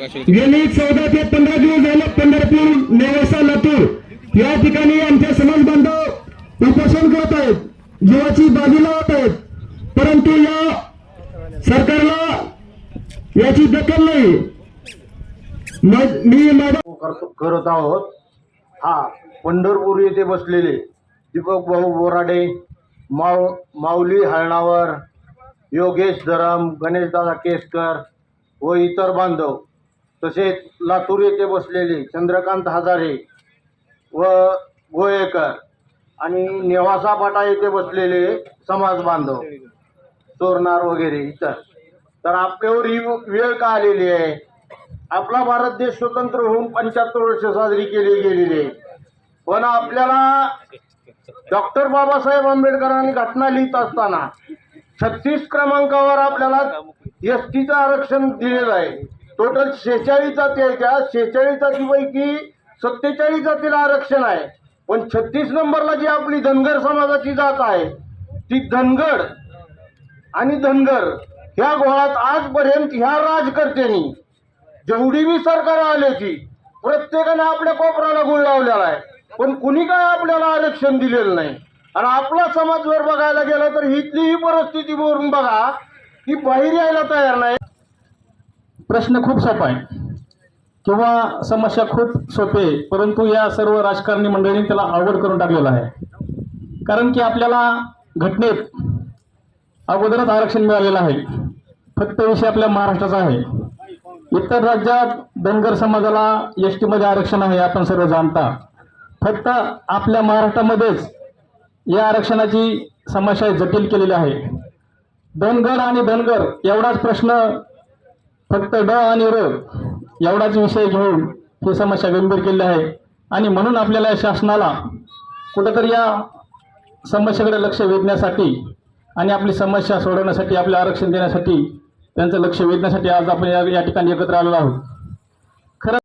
गेली चौदा ते पंधरा दिवस झाले पंढरपूर नेवासा लातूर. या ठिकाणी आमचे समाज बांधव उपोषण करत आहेत जीवाची बाजी लावत आहेत. परंतु या सरकारला याची दखल नाही. म- करतो- करत आहोत. हा पंढरपूर येथे बसलेले दीपक भाऊ बोराडे माव माऊली हळणावर योगेश धरम गणेशदादा केसकर व इतर बांधव तसेच लातूर येथे बसलेले चंद्रकांत हजारे व गोयेकर आणि नेवासा पाटा येथे बसलेले समाज बांधव चोरणार वगैरे इतर. तर आपल्यावर ही वेळ का आलेली आहे? आपला भारत देश स्वतंत्र होऊन पंच्याहत्तर वर्ष साजरी केली गेलेली आहे. पण आपल्याला डॉक्टर बाबासाहेब आंबेडकरांनी घटना लिहित असताना छत्तीस क्रमांकावर आपल्याला एस टीचं आरक्षण दिलेलं आहे. टोटल शेहेचाळीस जाती आहे त्या शेहेचाळीस जातीपैकी सत्तेचाळीस जातीला आरक्षण आहे. पण छत्तीस नंबरला जी आपली धनगर समाजाची जात आहे ती धनगड आणि धनगर ह्या गोळात आजपर्यंत ह्या राजकर्त्यांनी जेवढी बी सरकार आल्याची प्रत्येकाने आपल्या कोपराला गुळ लावलेला आहे. पण कुणी काय आपल्याला आरक्षण दिलेलं नाही? आणि आपला समाज जर बघायला गेला तर इथली ही परिस्थिती बघून बघा की बाहेर यायला तयार नाही. प्रश्न खूप सोपा आहे. किंवा समस्या खूप सोपे आहे परंतु या सर्व राजकारणी मंडळींनी त्याला अवघड करून टाकलेला आहे. कारण की आपल्याला घटनेत अगोदरच आरक्षण मिळालेलं आहे. फक्त विषय आपल्या महाराष्ट्राचा आहे. इतर राज्यात धनगर समाजाला एस टीमध्ये आरक्षण आहे आपण सर्व जाणता. फक्त आपल्या महाराष्ट्रामध्येच या आरक्षणाची समस्या जटिल केलेली आहे. धनगर आणि धनगर एवढाच प्रश्न फक्त ड आणि र एवढाच विषय घेऊन ही समस्या गंभीर केली आहे. आणि म्हणून आपल्याला शासनाला कुठंतरी या समस्येकडे लक्ष वेधण्यासाठी आणि आपली समस्या सोडवण्यासाठी आपले आरक्षण देण्यासाठी त्यांचं लक्ष वेधण्यासाठी आज आपण या या ठिकाणी एकत्र आलेलो आहोत.